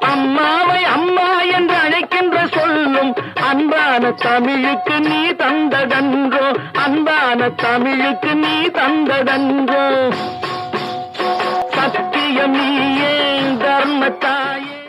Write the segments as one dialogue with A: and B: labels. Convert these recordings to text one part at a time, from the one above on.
A: அம்மாவை அம்மா என்று அழைக்கின்ற சொல்லும். அன்பான தமிழுக்கு நீ தந்ததன்றோ? அன்பான தமிழுக்கு நீ தந்ததன்றோ? சத்தியம் நீயே தர்மத்தாயே.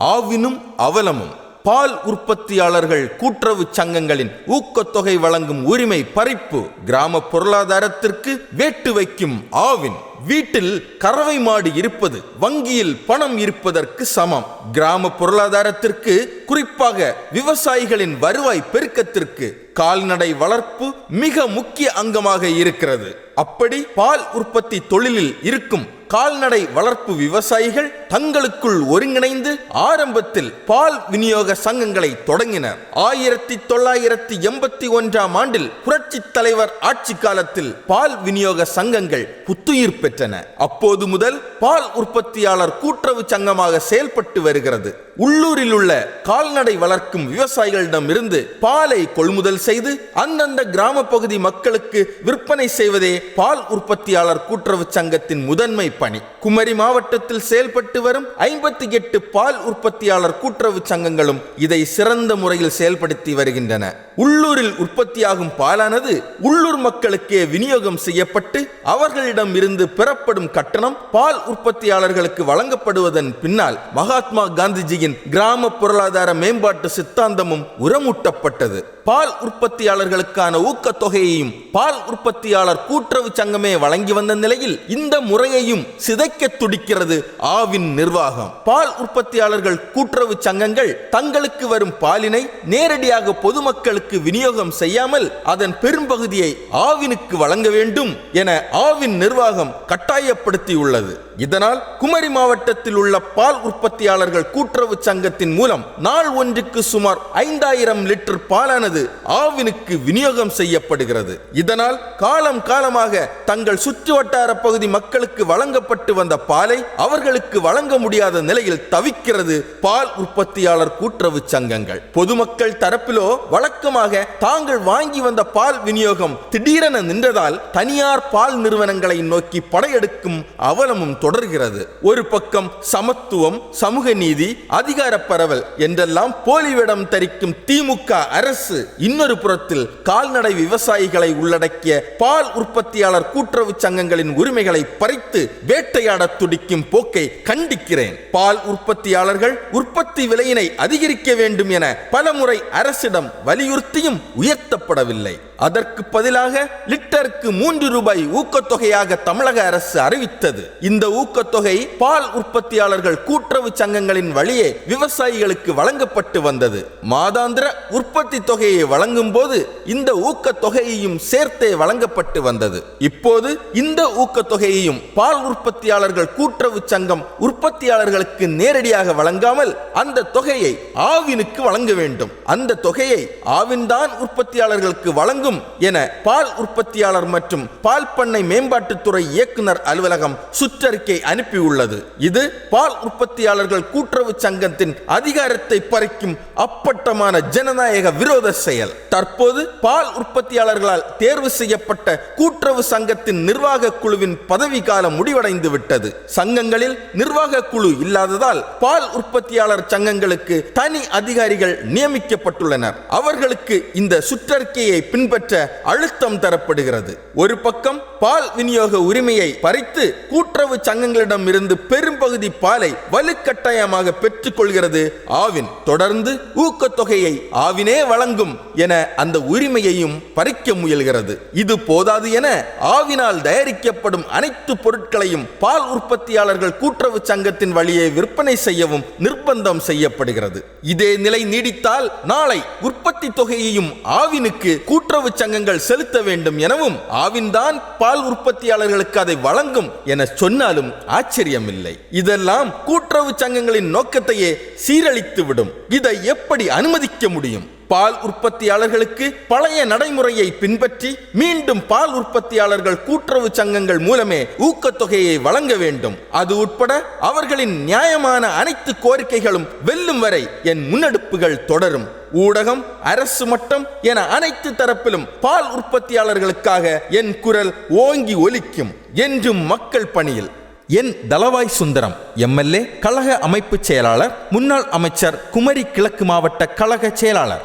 B: ஆவினும் அவலமும். பால் உற்பத்தியாளர்கள் கூட்டுறவு சங்கங்களின் ஊக்கத்தொகை வழங்கும் உரிமை பறிப்பு கிராம பொருளாதாரத்திற்கு வேட்டு வைக்கும் ஆவின் வீட்டில் கறவை மாடு இருப்பது வங்கியில் பணம் இருப்பதற்கு சமம். கிராம பொருளாதாரத்திற்கு குறிப்பாக விவசாயிகளின் வருவாய் பெருக்கத்திற்கு கால்நடை வளர்ப்பு மிக முக்கிய அங்கமாக இருக்கிறது. அப்படி பால் உற்பத்தி தொழிலில் இருக்கும் கால்நடை வளர்ப்பு விவசாயிகள் தங்களுக்குள் ஒருங்கிணைந்து ஆரம்பத்தில் பால் விநியோக சங்கங்களை தொடங்கினர் ஆயிரத்தி தொள்ளாயிரத்தி எண்பத்தி ஒன்றாம் ஆண்டில் புரட்சி தலைவர் ஆட்சி காலத்தில் பால் விநியோக சங்கங்கள் புத்துயிர் பெற்றன. அப்போது முதல் பால் உற்பத்தியாளர் கூட்டுறவு சங்கமாக செயல்பட்டு வருகிறது. உள்ளூரில் உள்ள கால்நடை வளர்க்கும் விவசாயிகளிடமிருந்து பாலை கொள்முதல் செய்து அந்தந்த கிராம பகுதி மக்களுக்கு விற்பனை செய்வதே பால் உற்பத்தியாளர் கூட்டுறவு சங்கத்தின் முதன்மை பணி. குமரி மாவட்டத்தில் செயல்பட்டு வரும் ஐம்பத்தி எட்டு பால் உற்பத்தியாளர் கூட்டுறவு சங்கங்களும் இதை சிறந்த முறையில் செயல்படுத்தி வருகின்றன. உள்ளூரில் உற்பத்தியாகும் பாலானது உள்ளூர் மக்களுக்கே விநியோகம் செய்யப்பட்டு அவர்களிடம் இருந்து பெறப்படும் கட்டணம் பால் உற்பத்தியாளர்களுக்கு வழங்கப்படுவதன் பின்னால் மகாத்மா காந்திஜியின் கிராம பொருளாதார மேம்பாட்டு சித்தாந்தமும் உரமூட்டப்பட்டது. பால் உற்பத்தியாளர்களுக்கான ஊக்கத்தொகையையும் பால் உற்பத்தியாளர் கூட்டுறவு சங்கமே வழங்கி வந்த நிலையில் இந்த முறையையும் சிதைக்க துடிக்கிறது ஆவின் நிர்வாகம். பால் உற்பத்தியாளர்கள் கூட்டுறவு சங்கங்கள் தங்களுக்கு வரும் பாலினை நேரடியாக பொதுமக்களுக்கு விநியோகம் செய்யாமல் அதன் பெரும்பகுதியை ஆவினுக்கு வழங்க வேண்டும் என ஆவின் நிர்வாகம் கட்டாயப்படுத்தியுள்ளது. இதனால் குமரி மாவட்டத்தில் உள்ள பால் உற்பத்தியாளர்கள் கூட்டுறவு சங்கத்தின் மூலம் நாள் ஒன்றுக்கு சுமார் ஐந்தாயிரம் லிட்டர் பாலானது ஆவினுக்கு விநியோகம் செய்யப்படுகிறது. இதனால் காலம் காலமாக தங்கள் சுற்று வட்டார பகுதி மக்களுக்கு வழங்கப்பட்டு வந்த பாலை அவர்களுக்கு வழங்க முடியாத நிலையில் தவிக்கிறது பால் உற்பத்தியாளர் கூட்டுறவு சங்கங்கள். பொதுமக்கள் தரப்பிலோ வழக்கமாக தாங்கள் வாங்கி வந்த பால் விநியோகம் திடீரென நின்றதால் தனியார் பால் நிறுவனங்களை நோக்கி படையெடுக்கும் அவலமும் தொடர்கிறது. ஒரு பக்கம் சமத்துவம் சமூக நீதி அதிகார பரவல் என்றெல்லாம் போலிவிடம் தரிக்கும் திமுக அரசு இன்னொரு புறத்தில் கால்நடை விவசாயிகளை உள்ளடக்கிய பால் உற்பத்தியாளர் கூட்டுறவு சங்கங்களின் உரிமைகளை பறித்து வேட்டையாட துடிக்கும் போக்கை கண்டிக்கிறேன். பால் உற்பத்தியாளர்கள் உற்பத்தி விலையினை அதிகரிக்க வேண்டும் என பலமுறை அரசிடம் வலியுறுத்தியும் உயர்த்தப்படவில்லை. அதற்கு பதிலாக லிட்டருக்கு மூன்று ரூபாய் ஊக்கத்தொகையாக தமிழக அரசு அறிவித்தது. இந்த ஊக்கத்தொகை பால் உற்பத்தியாளர்கள் கூட்டுறவு சங்கங்களின் வழியே விவசாயிகளுக்கு வழங்கப்பட்டு வந்தது. மாதாந்திர உற்பத்தி தொகையை வழங்கும் போது இந்த ஊக்கத்தொகையையும் சேர்த்தே வழங்கப்பட்டு வந்தது. இப்போது இந்த ஊக்கத்தொகையையும் பால் உற்பத்தியாளர்கள் கூட்டுறவு சங்கம் உற்பத்தியாளர்களுக்கு நேரடியாக வழங்காமல் அந்த தொகையை ஆவினுக்கு வழங்க வேண்டும். அந்த தொகையை ஆவின்தான் உற்பத்தியாளர்களுக்கு வழங்கும் என பால் உற்பத்தியாளர் மற்றும் பால் பண்ணை மேம்பாட்டுத்துறை இயக்குனர் அலுவலகம் சுற்றறிக்கை அனுப்பியுள்ளது. இது பால் உற்பத்தியாளர்கள் கூட்டுறவு சங்கத்தின் அதிகாரத்தை பறிக்கும் அப்பட்டமான ஜனநாயக விரோத செயல். தற்போது பால் உற்பத்தியாளர்களால் தேர்வு செய்யப்பட்ட கூட்டுறவு சங்கத்தின் நிர்வாக குழுவின் பதவி காலம் முடிவடைந்து விட்டது. சங்கங்களில் நிர்வாக குழு இல்லாததால் பால் உற்பத்தியாளர் சங்கங்களுக்கு தனி அதிகாரிகள் நியமிக்கப்பட்டுள்ளனர். அவர்களுக்கு இந்த சுற்றறிக்கையை பின்பற்ற அழுத்தம் தரப்படுகிறது. ஒரு பக்கம் பால் விநியோக உரிமையை பறித்து கூட்டுறவு சங்க சங்கங்களிடம் இருந்து பெரும்பகுதி பாலை வலுக்கட்டாயமாக பெற்றுக்கொள்கிறது. ஆவின் தொடர்ந்து ஊக்கத்தொகையை ஆவினே வழங்கும் என அந்த உரிமையையும் பறிக்க முயல்கிறது. இது போதாது என ஆவினால் தயாரிக்கப்படும் அனைத்து பொருட்களையும் பால் உற்பத்தியாளர்கள் கூட்டுறவு சங்கத்தின் வழியே விற்பனை செய்யவும் நிர்பந்தம் செய்யப்படுகிறது. இதே நிலை நீடித்தால் நாளை உற்பத்தி தொகையையும் ஆவினுக்கு கூட்டுறவு சங்கங்கள் செலுத்த வேண்டும் எனவும் ஆவின்தான் பால் உற்பத்தியாளர்களுக்கு அதை வழங்கும் என சொன்னாலும் ஆச்சரியமில்லை. இதெல்லாம் கூட்டுறவு சங்கங்களின் நோக்கத்தையே சீரழித்து விடும் இதை எப்படி அனுமதிக்க முடியும்? பால் உற்பத்தியாளர்களுக்கு பழைய நடைமுறையை பின்பற்றி மீண்டும் பால் உற்பத்தியாளர்கள் கூட்டுறவு சங்கங்கள் மூலமே ஊக்கத்தொகையை வழங்க வேண்டும். அது உட்பட அவர்களின் நியாயமான அனைத்து கோரிக்கைகளும் வெல்லும் வரை என் முன்னெடுப்புகள் தொடரும். ஊடகம் அரசு மட்டம் என அனைத்து தரப்பிலும் பால் உற்பத்தியாளர்களுக்காக என் குரல் ஓங்கி ஒலிக்கும். என்றும் மக்கள் பணியில். என் தலவாய் சுந்தரம் எம்எல்ஏ கழக அமைப்பு செயலாளர் முன்னாள் அமைச்சர் குமரி கிழக்கு மாவட்ட கழக செயலாளர்.